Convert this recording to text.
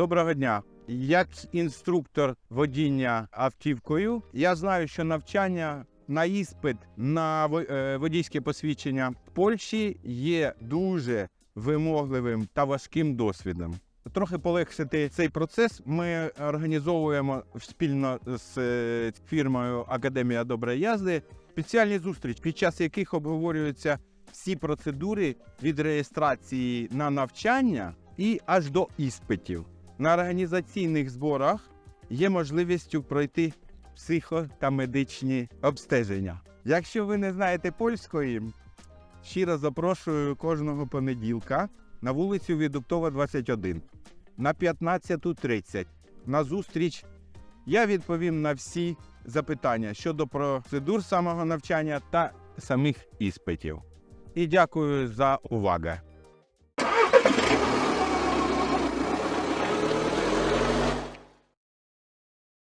Доброго дня. Як інструктор водіння автівкою, я знаю, що навчання на іспит на е, водійське посвідчення в Польщі є дуже вимогливим та важким досвідом. Трохи полегшити цей процес ми організовуємо спільно з е, фірмою Академія доброї язди спеціальні зустрічі, під час яких обговорюються всі процедури від реєстрації на навчання і аж до іспитів. На організаційних зборах є можливістю пройти психо та медичні обстеження. Якщо ви не знаєте польської, щиро запрошую кожного понеділка на вулицю Відуктова, 21 на 15.30 на зустріч. Я відповім на всі запитання щодо процедур самого навчання та самих іспитів. І дякую за увагу.